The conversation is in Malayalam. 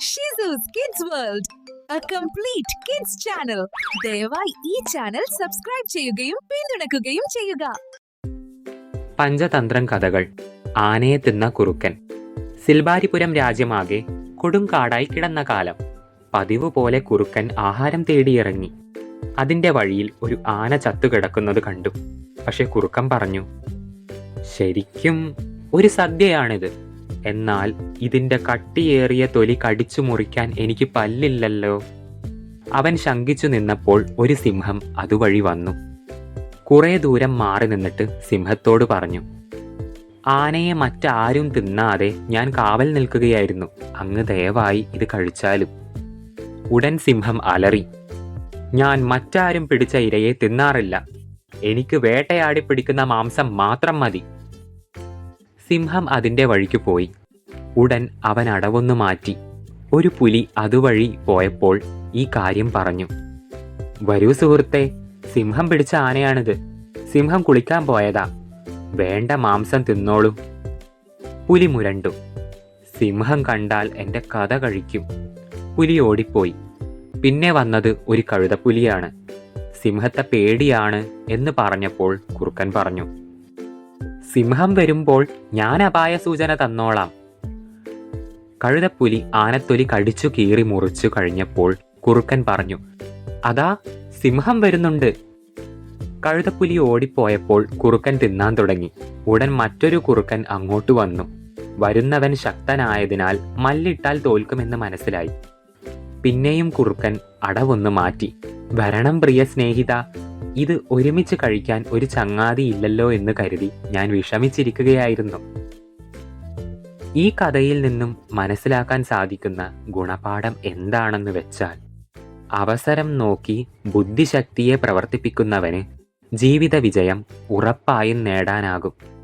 ഷിസൂസ് kids world a complete kids channel ദയവായി ഈ ചാനൽ സബ്സ്ക്രൈബ് ചെയ്യുകയും പിന്തുണക്കുകയും ചെയ്യുക. പഞ്ചതന്ത്രം കഥകൾ ആനയെ തിന്ന കുറുക്കൻ. സിൽബാരിപുരം രാജ്യമാകെ കൊടുങ്കാടായി കിടന്ന കാലം. പതിവ് പോലെ കുറുക്കൻ ആഹാരം തേടിയിറങ്ങി. അതിന്റെ വഴിയിൽ ഒരു ആന ചത്തുകിടക്കുന്നത് കണ്ടു. പക്ഷെ കുറുക്കൻ പറഞ്ഞു ശരിക്കും ഒരു സദ്യയാണിത്. എന്നാൽ ഇതിന്റെ കട്ടിയേറിയ തൊലി കടിച്ചു മുറിക്കാൻ എനിക്ക് പല്ലില്ലല്ലോ. അവൻ ശങ്കിച്ചു നിന്നപ്പോൾ ഒരു സിംഹം അതുവഴി വന്നു. കുറേ ദൂരം മാറി നിന്നിട്ട് സിംഹത്തോട് പറഞ്ഞു ആനയെ മറ്റാരും തിന്നാതെ ഞാൻ കാവൽ നിൽക്കുകയായിരുന്നു. അങ്ങ് ദയവായി ഇത് കഴിച്ചാലും. ഉടൻ സിംഹം അലറി ഞാൻ മറ്റാരും പിടിച്ച ഇരയെ തിന്നാറില്ല. എനിക്ക് വേട്ടയാടി പിടിക്കുന്ന മാംസം മാത്രം മതി. സിംഹം അതിന്റെ വഴിക്ക് പോയി. ഉടൻ അവൻ അടവൊന്നു മാറ്റി. ഒരു പുലി അതുവഴി പോയപ്പോൾ ഈ കാര്യം പറഞ്ഞു. വരൂ സുഹൃത്തെ സിംഹം പിടിച്ച ആനയാണിത്. സിംഹം കുളിക്കാൻ പോയതാ. വേണ്ട മാംസം തിന്നോളൂ. പുലി മുരണ്ടു. സിംഹം കണ്ടാൽ എന്റെ കഥ കഴിക്കും. പുലി ഓടിപ്പോയി. പിന്നെ വന്നത് ഒരു കഴുതപ്പുലിയാണ്. സിംഹത്തെ പേടിയാണ് എന്ന് പറഞ്ഞപ്പോൾ കുറുക്കൻ പറഞ്ഞു. സിംഹം വരുമ്പോൾ ഞാൻ അപായ സൂചന തന്നോളാം. കഴുതപ്പുലി ആനത്തൊലി കടിച്ചു കീറി മുറിച്ചു കഴിഞ്ഞപ്പോൾ കുറുക്കൻ പറഞ്ഞു അതാ സിംഹം വരുന്നുണ്ട്. കഴുതപ്പുലി ഓടിപ്പോയപ്പോൾ കുറുക്കൻ തിന്നാൻ തുടങ്ങി. ഉടൻ മറ്റൊരു കുറുക്കൻ അങ്ങോട്ട് വന്നു. വരുന്നവൻ ശക്തനായതിനാൽ മല്ലിട്ടാൽ തോൽക്കുമെന്ന് മനസ്സിലായി. പിന്നെയും കുറുക്കൻ അടവൊന്ന് മാറ്റി. വരണം പ്രിയ സ്നേഹിത ഇത് ഒരുമിച്ച് കഴിക്കാൻ ഒരു ചങ്ങാതി ഇല്ലല്ലോ എന്ന് കരുതി ഞാൻ വിഷമിച്ചിരിക്കുകയായിരുന്നു. ഈ കഥയിൽ നിന്നും മനസ്സിലാക്കാൻ സാധിക്കുന്ന ഗുണപാഠം എന്താണെന്ന് വെച്ചാൽ അവസരം നോക്കി ബുദ്ധിശക്തിയെ പ്രവർത്തിപ്പിക്കുന്നവന് ജീവിത വിജയം ഉറപ്പായും നേടാനാകും.